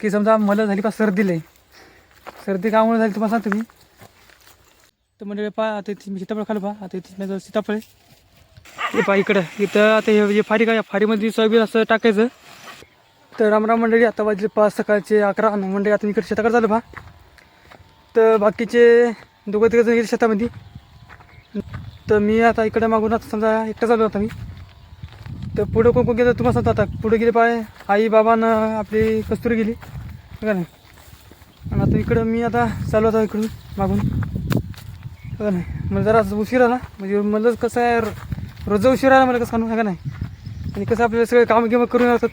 की समजा मला झाली का सर्दी लय. सर्दी कामुळे झाली तुम्हाला सांगतो मी. तर म्हणजे पहा आता इथे मी सीताफळ खालो पहा. आता इथे माझं सीताफळ आहे. हे पहा इकडं. इथं आता हे जे फारी काय फारीमध्ये सोयाबीन असं टाकायचं. तर रामराम मंडळी आता वाजले पाच सकाळचे अकरा. मंडळी आता इकडे शेताकडे झालं पहा. तर बाकीचे दोघं तिघं जण गेले शेतामध्ये. तर मी आता इकडे मागून आता समजा एकटा चालू आता मी. तर पुढं कोण कोण गेलं? तुम्हाला सांगतो आता. पुढे गेले पाय आई बाबानं आपली कस्तुरी गेली. का नाही? आणि आता इकडं मी आता चालू आता इकडून मागून. हो का नाही? मला जरा उशीर आला. म्हणजे मला कसं आहे रोज उशीर आला मला कसं सांगू? का नाही? आणि कसं आपल्याला सगळे कामं गिमं करून राहतात.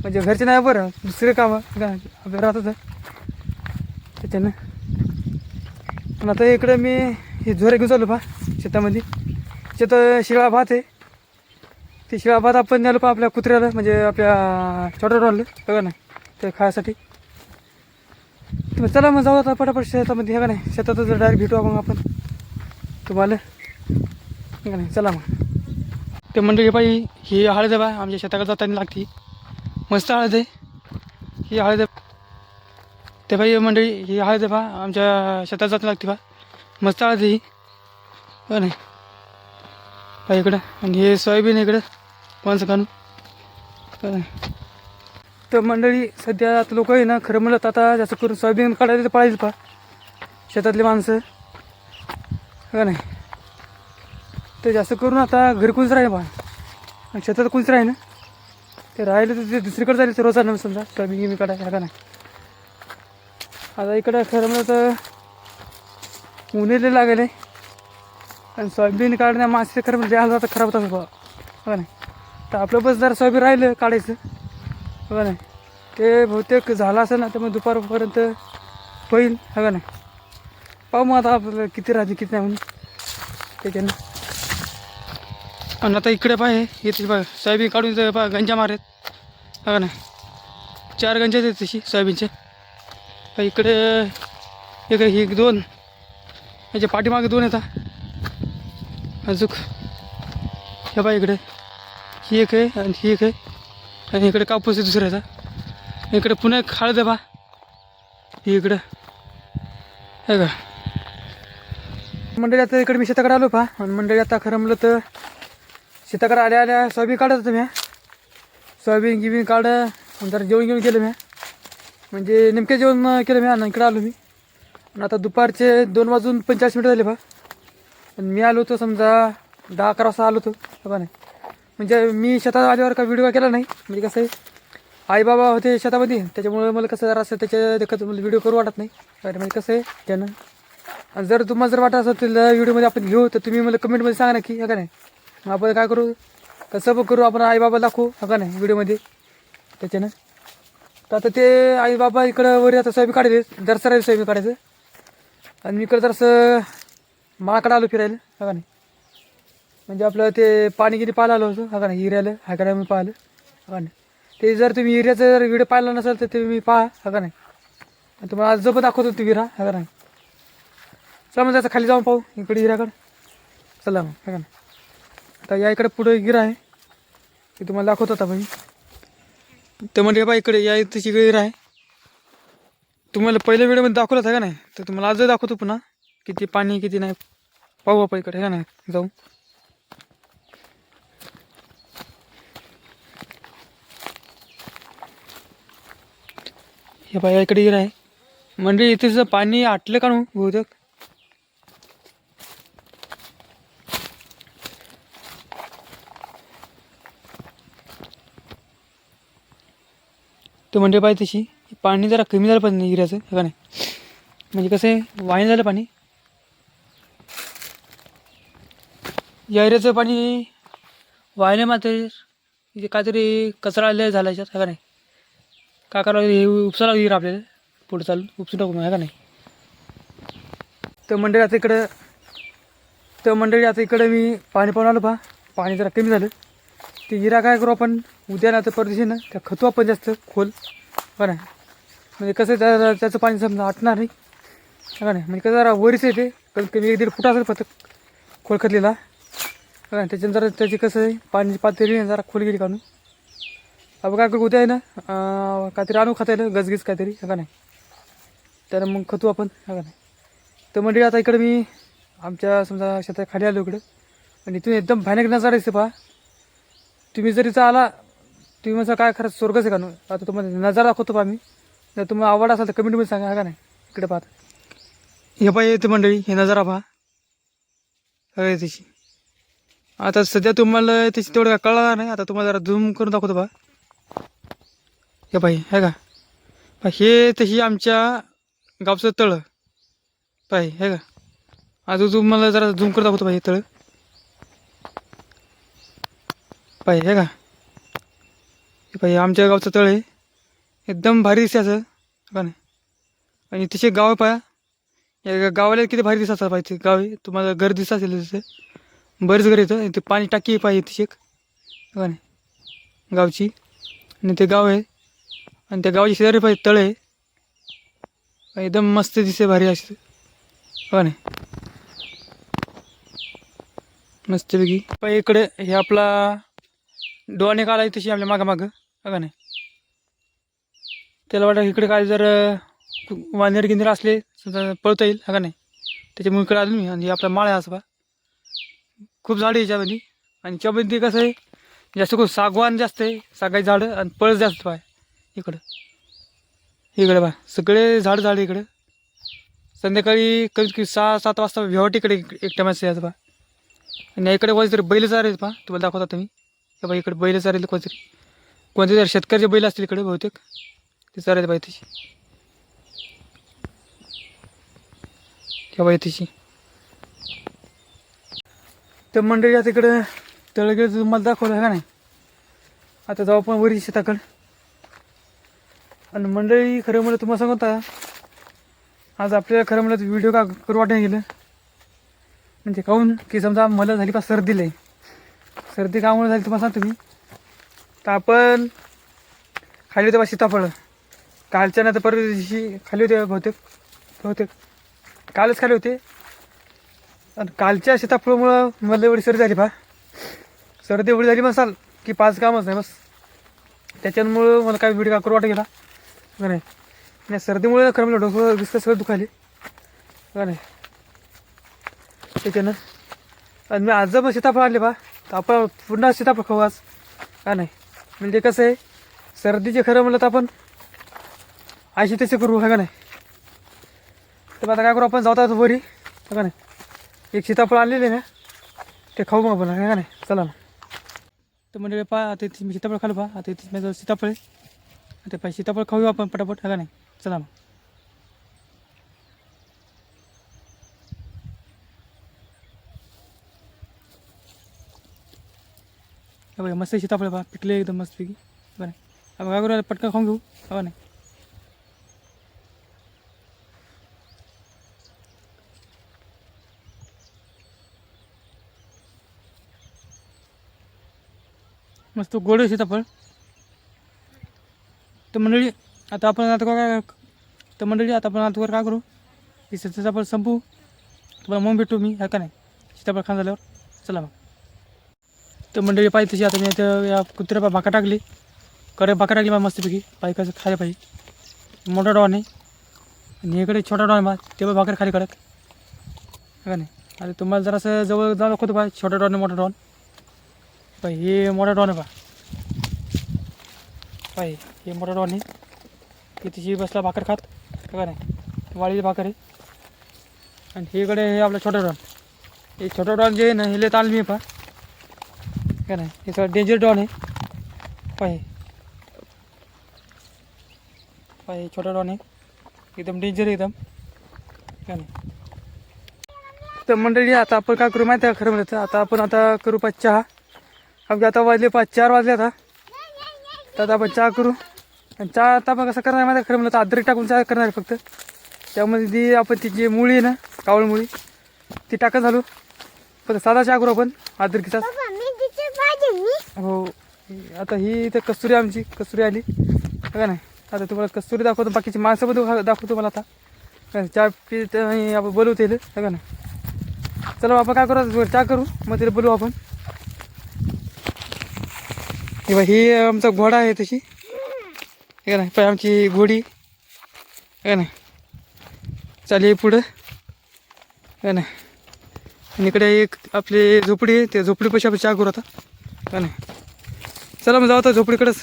म्हणजे घरचे नाही बरं दुसरे कामं. का नाही? राहतात. त्याच्यानं. पण आता इकडं मी हे झोरे घेऊन चालू पा शेतामध्ये. शेत शिळा भात आहे. ते बाद आपण नेलो पण आपल्या कुत्र्याला म्हणजे आपल्या छोट्या हे बघा ना ते खायसाठी. चला मग जाऊ आता पटापट शेतामध्ये हे का नाही शेतातच डायरेक्ट भेटू मग आपण. तुम्हाला. हे का नाही चला मग. ते मंडळी बाई ही हळद बा आमच्या शेताकडे जाताना लागते. मस्त हळद आहे. ही हळद ते बाई मंडळी ही हळद बा आमच्या शेतात जाताना लागते बा. मस्त हळद ही. नाही इकडं आणि हे सोयाबीन इकडं. माणसं काढून तर मंडळी सध्या आता लोक आहे ना खरं म्हणलं तर आता जास्त करून सोयाबीन काढायला तर पाळायचं पा शेतातले माणसं. हो नाही. तर जास्त करून आता घरी कोणीच राहील बा शेतात कोणीच राहील ना ते राहिले तर ते दुसरीकडे जाईल तर रोजा समजा. सोयाबीन गिमी काढायला का नाही? आता इकडं खरं म्हणलं तर उन्हेले लागले आणि सोयाबीन काढण्या मासे खरं म्हणजे हाल आता खराब होतात बा. हो नाही? तर आपलं बस जरा सोयाबीन राहिलं काढायचं. हो नाही ते बहुतेक झालं असेल ना तर मग दुपारपर्यंत होईल. हो हवं का नाही पाहू मग आता आपलं किती राहते किती नाही म्हणून. ठीक आहे ना. आणि आता इकडे पाहे येते बघा सोयाबीन काढून पहा गंजा मारत. हो नाही चार गंजा आहेत तशी सोयाबीनचे. इकडे एक एक दोन. याच्या पाठीमागे दोन येतात अजूक हे बा इकडे. ही एक आहे आणि ही एक आहे. आणि इकडे कापूस आहे दुसऱ्याचा. इकडे पुन्हा एक हळद आहे बा ही इकडं. आहे का मंडळी आता इकडे मी शेताकडे आलो पहा. आणि मंडळी आता खरं म्हणलं तर शेताकडे आल्या आल्या सोयाबीन काढत होतं मी. सोयाबीन गिबीन काढ जरा जेवण घेऊन केलं मी. म्हणजे नेमके जेवण केलं मी आणि इकडे आलो मी. आणि आता दुपारचे दोन वाजून पंचेचाळीस मिनटं झाले बा आणि मी आलो होतो समजा दहा अकरा वाजता आलो होतो. बघा नाही म्हणजे मी शेतात आल्यावर का व्हिडिओ केला नाही. म्हणजे कसं आहे आई बाबा होते शेतामध्ये त्याच्यामुळे मला कसं जरा असं त्याच्या देखत मला व्हिडिओ करू वाटत नाही. म्हणजे कसं आहे त्यानं आणि जर तुम्हाला जर वाटत असेल तर व्हिडिओमध्ये आपण घेऊ. तर तुम्ही मला कमेंटमध्ये सांगा ना की हो का नाही? मग आपण काय करू? कसं पण करू आपण आई बाबा दाखवू हो का नाही व्हिडिओमध्ये त्याच्यानं. तर आता ते आई बाबा इकडं वर आता सोयाबीन काढले दरसरा सोयाबीन काढायचं. आणि मी इकडं जरासं माकडं आलो फिरायला हा का नाही? म्हणजे आपलं ते पाणी किती पाहायला आलं होतं? हा का नाही हिऱ्याला? हा का नाही मी पाहिलं? हा का नाही? ते जर तुम्ही हिऱ्याचा जर व्हिडिओ पाहिला नसेल तर तुम्ही पहा हा का नाही? आणि तुम्हाला आज जप दाखवतो ती विरा हा का नाही? चला मग त्याचं खाली जाऊन पाहू इकडे हिराकडं चला मग हा का नाही? आता या इकडे पुढे गिरा आहे ते तुम्हाला दाखवत होता भाई तर म्हणजे बा इकडे या तशी गिरा आहे. तुम्हाला पहिल्या व्हिडिओमध्ये दाखवलं होतं का नाही? तर तुम्हाला आजही दाखवतो पुन्हा किती पाणी किती नाही. पाहू आपण इकडे का नाही? जाऊ. हे बाया इकडे गिरा आहे म्हणजे इथे जर पाणी आटलं का नु बहुतेक? तर म्हणजे पाहिजे तशी पाणी जरा कमी झालं पाहिजे हिऱ्याचं हे का नाही? म्हणजे कसं आहे वाईन झालं पाणी. या हिऱ्याचं पाणी वाहिलं मात्र काहीतरी कचरा आलेला झाला याच्यात हे का नाही? काय करावं हे उपसाला लागली आपल्याला. पुढे चालून उपसून टाकून आहे का नाही? तर मंडळी आता इकडं तर मंडळी आता इकडं मी पाणी पाहून आलो पहा. पाणी जरा कमी झालं. ते हिरा काय करू आपण? उद्या ना तर परदेशी ना त्या खतू आपण जास्त खोल. हो का नाही म्हणजे कसं त्या त्याचं पाणी समजा आटणार नाही. हो का नाही? म्हणजे कसं जरा वरीच येते कमी कमी एक दीड फुट असेल फक्त खोल खतलेला. हो का त्याच्यानं जरा त्याची कसं आहे पाण्याची पातळी जरा खोल गेली काढून अब काय करू उद्या आहे ना काहीतरी आणू खाता येईल गजगीज काहीतरी हा का नाही? तर मग खतू आपण हा का नाही? तर मंडळी आता इकडे मी आमच्या समजा शेतात खाली आलो इकडं. आणि इथून एकदम भयानक नजारा दिसते पहा. तुम्ही जर इथं आला तुम्ही म्हणता काय खरंच स्वर्गच आहे का? नु आता तुम्हाला नजारा दाखवतो पहा मी. जर तुम्हाला आवड असेल तर कमेंटमध्ये सांगा हा का नाही? इकडे पाहता हे पाहिजे येते मंडळी हे नजारा पहा. सगळे त्याची आता सध्या तुम्हाला त्याची तेवढं काय कळणार नाही. आता तुम्हाला जरा झूम करून दाखवतो पहा. हे पाहिजे हे का? पहा हे तशी आमच्या गावचं तळ. पाय हे का? अजून मला जरा झूम करता होतं पाहिजे तळ. पाय हे का? हे पाहिजे आमच्या गावचं तळ आहे. एकदम भारी दिसते असं. का नाही? आणि तिचे गाव पाया या गावाला किती भारी दिसत पाहिजे गाव आहे. तुम्हाला घर दिसत असेल तिथे. बरेच घर येतं ते पाणी टाकी पाहिजे तिचे एक. का नाही? गावची. आणि ते गाव आहे. आणि त्या गावाची शेजारी पाहिजे तळ. आहे एकदम मस्त दिसते भारी असते का हो नाही मस्तपैकी. पाहिजे इकडे हे आपला डोळ्याने काढा तशी आपल्या मागं मागं हो का नाही? त्याला वाटतं इकडे काय जर वानेर गिंदर असले तर पळता येईल. हा का नाही? त्याच्यामुळे इकडे आलो मी आणि हे आपला माळ आहे असं बा खूप झाडं आहे याच्यामध्ये. आणि याच्यामध्ये कसं आहे जास्त करून सागवान जास्त आहे सागाई झाडं आणि पळस जास्त पाय इकडं. इकडे बा सगळे झाड झाड इकडं. संध्याकाळी कमीत कमी सहा सात वाजता भेवट इकडे एक टायमाचं यायचं बा. आणि इकडे कोणतरी बैल चारेल बा तुम्हाला दाखवता तुम्ही हे बा इकडे बैल चारेल कोणतरी. कोणते तरी शेतकऱ्याचे बैल असतील इकडे बहुतेक ते चारेल पाहिजे त्याची केव्हा येतेची तर मंडळी आता इकडं तळगेळ तुम्हाला दाखवलं का नाही? आता जाऊ आपण वरी शेताकडं. आणि मंडळी खरं म्हणलं तुम्हाला सांगता आज आपल्याला खरं म्हणलं व्हिडिओ का करू वाटायला गेलं? म्हणजे काहून? की समजा मला झाली पा सर्दी लय. सर्दी कामुळे झाली तुम्हाला सांगतो मी. तर आपण खाली होते बा सीताफळ. कालच्या नाही तर परवा दिवशी खाली होते बहुतेक बहुतेक. कालच खाली होते. आणि कालच्या सीताफळामुळं मला एवढी सर्दी झाली पा सर्दी एवढी झाली मसाल की पाच कामच नाही बस. त्याच्यामुळं मला काय व्हिडिओ का करू वाटत गेला? का नाही. नाही सर्दीमुळे खरं मला डोकं दिसतं सगळं दुखाली का नाही. ठीक आहे ना? आणि मी आज जर सीताफळ आले बा तर आपण पुन्हा सीताफळ खाऊ आज. का नाही. म्हणजे कसं आहे सर्दीचे खरं म्हणलं तर आपण आयशी तसे करू हा का नाही? तर आता काय करू आपण जाऊ आता वरी हा का नाही? एक सीताफळ आणलेले ना ते खाऊ मग आपण का नाही? चला ना. तर म्हणजे पा आता मी सीताफळ खालो पा आता सीताफळ आहे. ते पाहिजे सीताफळ खाऊ आपण पटापट हा का नाही? चला मग. बघा मस्त सीताफळ पहा पिकले एकदम मस्त पिकी बरं आपण काय करू पटकन खाऊन घेऊ हवा नाही? मस्त गोड सीताफळ. तर मंडळी आता आपण आता काय? तर मंडळी आता आपण आता काय करू? की सीताफळ संपू. तुम्हाला मग भेटू मी हा का नाही? सीताफळ खान झाल्यावर. चला मग. तर मंडळी पाहिजे तशी आता मी इथं या कुत्र्या भाका टाकली. कडे भाका टाकली मला मस्तपैकी. पाय कसं खायला पाहिजे. मोठा डॉन आहे. आणि इकडे छोटा डॉन आहे बा. ते पण भाकर खाली कडक. का नाही? अरे तुम्हाला जरासं जवळ जाऊ दाखवतो बा. छोटा डॉन आहे मोठा डॉन. पाय हे मोठा डॉन आहे बा. पाहिजे हे मोठा डॉन आहे तिची बसला भाकर खात का नाही? वाळीची भाकर आहे. आणि हे इकडे हे आपलं छोटा डॉन हे छोटा डॉन जे आहे ना हे लय तालमी मी पा काय नाही? हे सगळं डेंजर डॉन आहे. पाहिजे पाहिजे छोटा डॉन आहे. एकदम डेंजर आहे एकदम. काय नाही? तर मंडळी आता आपण काय करू माहिती आहे खरं म्हणत आता आपण आता करू पाच चहा. अगदी आता वाजले पाच चार वाजले आता. तर आता आपण चहा करू. आणि चहा आता आपण कसं करणार माहिती आहे खरं म्हणलं तर अद्रक टाकून चहा करणार फक्त. त्यामध्ये ती आपण ती जी मुळी आहे ना कावळ मुळी ती टाकत झालो फक्त साधा चहा करू आपण अद्रकीचा हो आता ही इथं कस्तुरी आमची कस्तुरी आली. का नाही? आता तुम्हाला कस्तुरी दाखवतो बाकीची माणसं पण दाखव- दाखवतो मला आता. काय चहा पित आणि आपण बोलवते का नाही? चला आपण काय करू चहा करू मग तिला बोलू आपण. हे बा ही आमचा घोडा आहे तशी. हे ना पाय आमची घोडी. हे ना. चालेल पुढं. हे ना. आणि इकडे एक आपली झोपडी आहे त्या झोपडीपाशी आपण चहा करू आता. का नाही चला मग जाऊ आता झोपडीकडंच.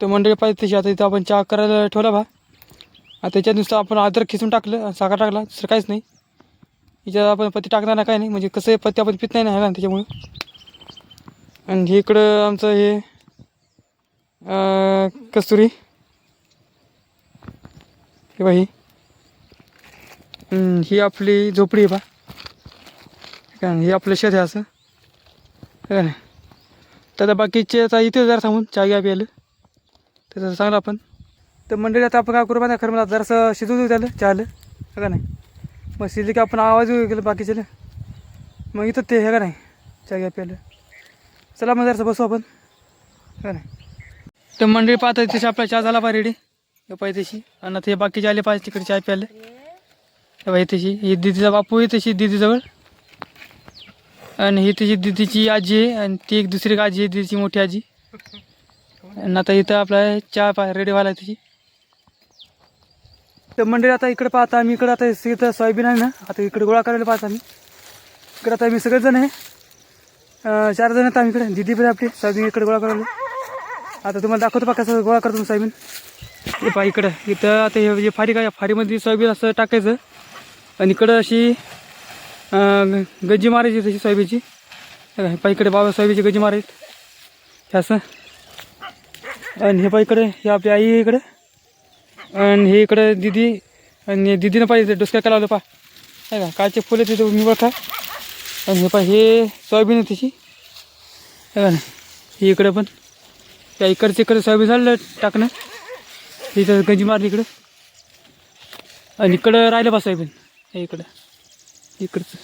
तर मंडळी पाहिजे तशी आता इथं आपण चहा करायला ठेवला बा. आता त्याच्यात नुसतं आपण अद्रक खिचून टाकलं साखर टाकला दुसरं काहीच नाही. हिच्यात आपण पत्ती टाकणार नाही काय नाही. म्हणजे कसं पत्ती आपण पित नाही ना त्याच्यामुळे त्याच्यामुळं. आणि इकडं आमचं हे कस्तुरी. हे बाई ही. आपली झोपडी आहे बा. काय हे आपलं शेत आहे असं. काय नाही. तर आता बाकीचे आता इथे जरा थांबून चहा घ्या प्यायला. त्याचं चांगलं आपण. तर मंडळी आता आपण काय करू बा खरं मला जरासं शिजू देऊ त्याला चहाला. हे का नाही. मग शिजलं की आपण आवाज येऊ गेलं बाकीचे मग इथं ते हे का नाही. चहा घ्या प्यायला. चला मग जरासं बसू आपण. का नाही. तर मंडळी पाहता तशी आपला चहा झाला पाहिजे रेडी पाहिजे तशी. आणि आता हे बाकीचे आले पाहिजे तिकडे चहा प्यायला हे पाहिजे तशी. ही दिदीचा बापू आहे तशी दिदीजवळ. आणि ही तिची दिदीची आजी आहे आणि ती एक दुसरी आजी आहे दिदीची मोठी आजी. आणि आता इथं आपला चहा पा रेडी व्हायला तिची तर मंडळी आता इकडे पाहता आम्ही. इकडे आता इथं सोयाबीन आहे ना. आता इकडे गोळा करायला पाहता आम्ही. इकडे आता आम्ही सगळेजण आहे. चार जण आहेत आम्ही इकडे. दिदी पण आपली सोयाबीन इकडे गोळा करायला. आता तुम्हाला दाखवतो पा कसं गोळा करतो सोयाबीन. हे पा इकडं. इथं आता हे जे फारी काय फारीमध्ये सोयाबीन असं टाकायचं. आणि इकडं अशी गज्जी मारायची तशी सोयाबीनची. पा इकडे बाबा सोयाबीनची गज्जी मारायची. हे असं. आणि हे पा इकडे हे आपली आई इकडं इकडे. आणि हे इकडे दिदी. आणि दिदीनं पाहिजे डुसक्या केला लावलं पा काय का फुलं तिथे मी बघा. आणि हे पाय हे सोयाबीन आहे तशी. आहे का ना इकडे पण. त्या इकडचं इकडे सोयाबीन झालं टाकणं. इथं गंजी मारली इकडं. आणि इकडं राहिलं बा सोयाबीन. हे इकडं. इकडचं.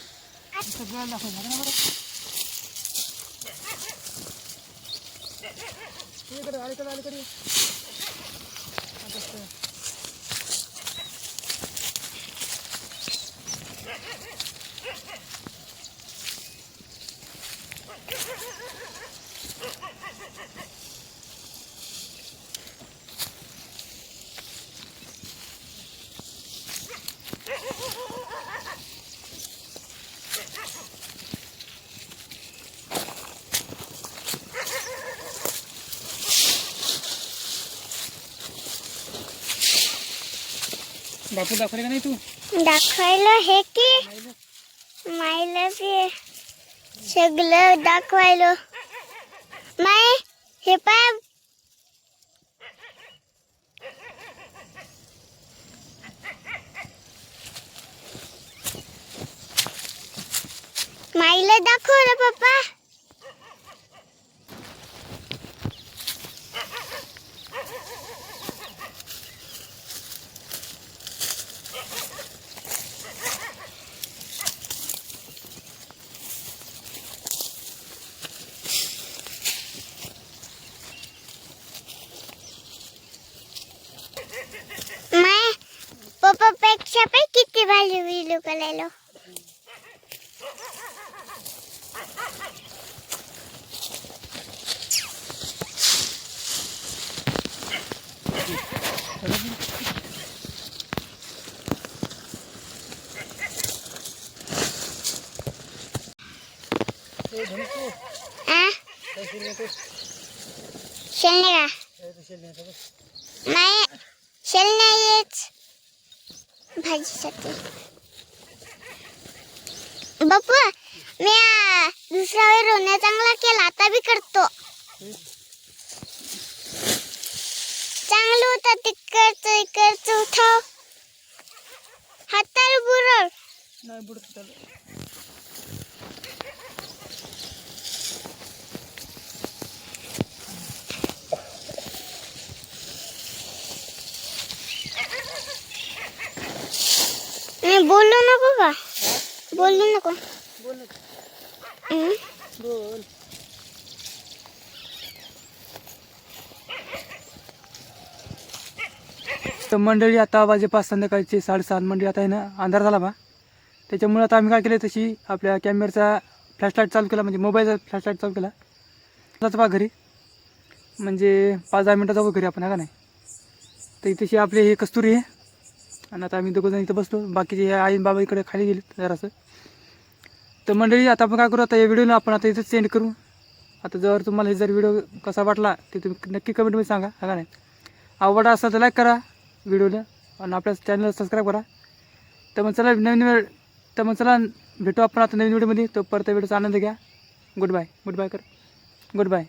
बापू दाखवले का नाही तू दाखवायला हे की मायला बी सगळं दाखवायलो. माय हे पाय. माईला दाखवलं पप्पा माय पप्पा पेक्षा पे किती भाजी विलू करायलो शेलने का नाही शेलने येच भाजीसाठी. बापू मी दुसऱ्या वेळी वेळ रोण्या चांगला केला आता बी करतो. चांगलं होतं तिकडचं इकडचं उठाव हाताला बुरळ. नाही बुडत नाही बोलू नको का? बोलू नको. बोल तर मंडळी आता वाजेपास संध्याकाळचे साडेसात. मंडळी आता आहे ना अंधार झाला बा. त्याच्यामुळे आता आम्ही काय केलं तशी आपल्या कॅमेराचा फ्लॅशलाईट चालू केला म्हणजे मोबाईलचा फ्लॅशलाईट चालू केला. जातो बा घरी. म्हणजे पाच दहा मिनटं जाऊ घरी आपण हा का नाही? तर तशी आपली हे कस्तुरी आहे. आणि आता आम्ही दोघं जण इथं बसलो. बाकीचे हे आई बाबा इकडे खाली गेले जरासं. तर मंडळी आता आपण काय करू? आता या व्हिडिओला आपण आता इथं सेंड करू. आता जर तुम्हाला हे जर व्हिडिओ कसा वाटला ते तुम्ही नक्की कमेंटमध्ये सांगा हा का नाही? आवडला असला तर लाईक करा व्हिडिओला आणि आपल्या चॅनलला सबस्क्राईब करा. तर मग चला नवीन वेळ तर मग चला भेटू आपण आता नवीन व्हिडिओमध्ये तो परत व्हिडिओचा आनंद घ्या. गुड बाय गुड बाय कर. Good bye